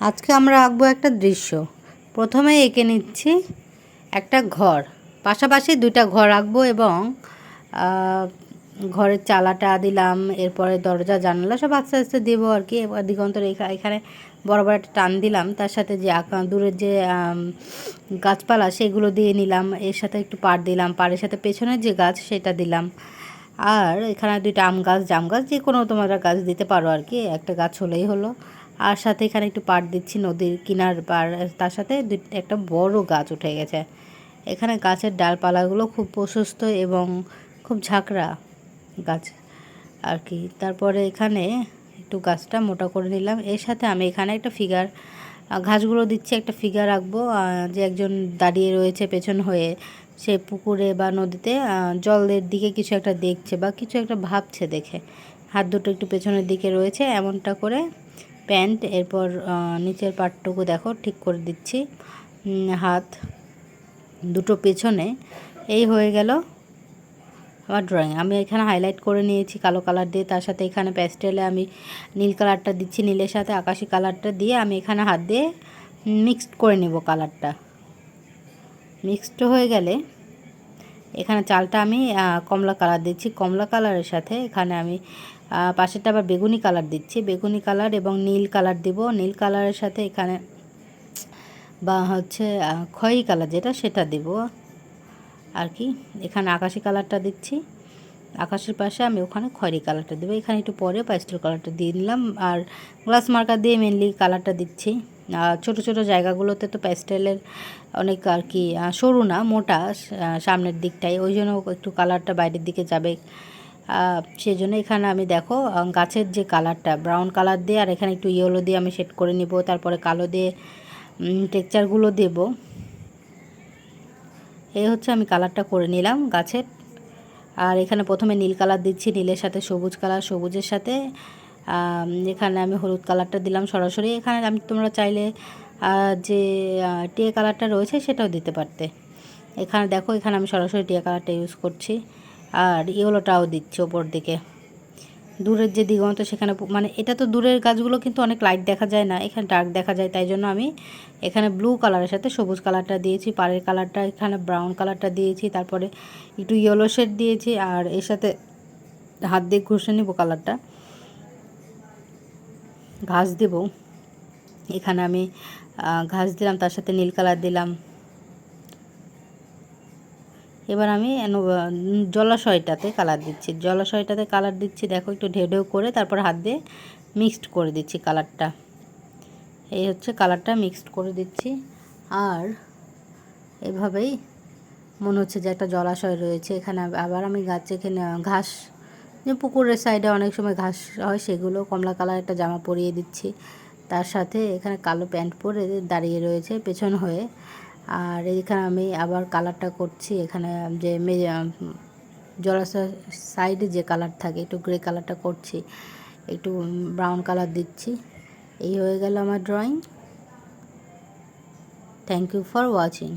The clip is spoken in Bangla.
আজকে আমরা আঁকবো একটা দৃশ্য। প্রথমে এঁকে নিচ্ছি একটা ঘর। পাশাপাশি দুইটা ঘর আঁকবো এবং ঘরের চালাটা দিলাম, এরপরে দরজা, জানালা সব আস্তে আস্তে দেবো আর কি। দিগন্তর এখা- এখানে বড় বড় একটা টান দিলাম, তার সাথে যে আঁকা, দূরের যে গাছপালা সেগুলো দিয়ে নিলাম, এর সাথে একটু পাড় দিলাম, পাড়ের সাথে পেছনের যে গাছ সেটা দিলাম। আর এখানে দুইটা আম গাছ, জাম গাছ যে কোনো তোমরা গাছ দিতে পারো আর কি, একটা গাছ হলেই হলো। আর সাথে এখানে একটু পাড় দিচ্ছি নদীর কিনার পাড় তার সাথে একটা বড় গাছ উঠে গেছে। এখানে গাছের ডালপালাগুলো খুব প্রশস্ত এবং খুব ঝাঁকড়া গাছ আর কি। তারপরে এখানে একটু গাছটা মোটা করে নিলাম। এর সাথে আমি এখানে একটা ফিগার ঘাসগুলো দিচ্ছি একটা ফিগার আহ, যে একজন দাঁড়িয়ে রয়েছে পেছন হয়ে সে পুকুরে বা নদীতে জলের দিকে কিছু একটা দেখছে বা কিছু একটা ভাবছে দেখে। হাত দুটো একটু পেছনের দিকে রয়েছে এমনটা করে প্যান্ট, এরপর নিচের পাটটুকু দেখো, ঠিক করে দিচ্ছি। হাত দুটো পেছনে। এই হয়ে গেল আমার ড্রয়িং আমি এখানে হাইলাইট করে নিয়েছি কালো কালার দিয়ে। তার সাথে এখানে প্যাস্টেলে আমি নীল কালারটা দিচ্ছি, নীলের সাথে আকাশি কালারটা দিয়ে আমি এখানে হাত দিয়ে মিক্সড করে নেব কালারটা মিক্সড হয়ে গেলে এখানে চালটা আমি কমলা কালার দিচ্ছি। কমলা কালারের সাথে এখানে আমি পাশেরটা আবার বেগুনি কালার দিচ্ছি। বেগুনি কালার এবং নীল কালার দিব। নীল কালারের সাথে এখানে বা হচ্ছে খয়ি কালার যেটা সেটা দিব। আর কি? এখানে আকাশি কালারটা দিচ্ছি। আকাশের পাশে আমি ওখানে খয়েরি কালারটা দেবো। এখানে একটু পরে পাইস্টেল কালারটা দিয়ে নিলাম আর গ্লাস মার্কার দিয়ে মেনলি কালারটা দিচ্ছি। আর ছোটো ছোটো জায়গাগুলোতে তো প্যাস্টেলের অনেক আর কি সরু না, মোটা সামনের দিকটায় ওই জন্য একটু কালারটা বাইরের দিকে যাবে। সেই জন্য এখানে আমি দেখো গাছের যে কালারটা ব্রাউন কালার দিয়ে আর এখানে একটু ইয়েলো দিয়ে আমি শেড করে নিব। তারপরে কালো দিয়ে টেক্সচারগুলো দেবো। এই হচ্ছে আমি কালারটা করে নিলাম গাছের। আর এখানে প্রথমে নীল কালার দিচ্ছি, নীলের সাথে সবুজ কালার, সবুজের সাথে। এখানে আমি হলুদ কালারটা দিলাম সরাসরি। এখানে আমি তোমরা চাইলে যে টিয়া কালারটা রয়েছে সেটাও দিতে পারতে। এখানে দেখো, এখানে আমি সরাসরি টিয়া কালারটা ইউজ করছি। আর ইয়েলোটাও দিচ্ছি ওপর দিকে। দূরের যে দিগন্ত, সেখানে মানে এটা তো দূরের গাছগুলো কিন্তু অনেক লাইট দেখা যায় না, এখানে ডার্ক দেখা যায়, তাই জন্য আমি এখানে ব্লু কালারের সাথে সবুজ কালারটা দিয়েছি, পাড়ের কালারটা এখানে ব্রাউন কালারটা দিয়েছি, তারপরে একটু ইয়েলো শেড দিয়েছি, আর এর সাথে হাত দিয়ে ঘষে নিব কালারটা ঘাস দেব। এখানে আমি ঘাস দিলাম, তার সাথে নীল কালার দিলাম। এবার আমি জলাশয়টাতে কালার দিচ্ছি। জলাশয়টাতে কালার দিচ্ছি, দেখো একটু ঢেউ ঢেউ করে তারপর হাত দিয়ে মিক্সড করে দিচ্ছি কালারটা এই হচ্ছে কালারটা মিক্সড করে দিচ্ছি। আর এভাবেই মনে হচ্ছে যে একটা জলাশয় রয়েছে। এখানে আবার আমি গাছ এখানে, ঘাস, যে পুকুরের সাইডে অনেক সময় ঘাস হয়, সেগুলো কমলা কালার একটা জামা পরিয়ে দিচ্ছি। তার সাথে এখানে কালো প্যান্ট পরে দাঁড়িয়ে রয়েছে, পেছন হয়ে। আর এখানে আমি আবার কালারটা করছি। এখানে যে জলাশয় সাইডে যে কালার থাকে, একটু গ্রে কালারটা করছি। একটু ব্রাউন কালার দিচ্ছি। এই হয়ে গেল আমার drawing thank you for watching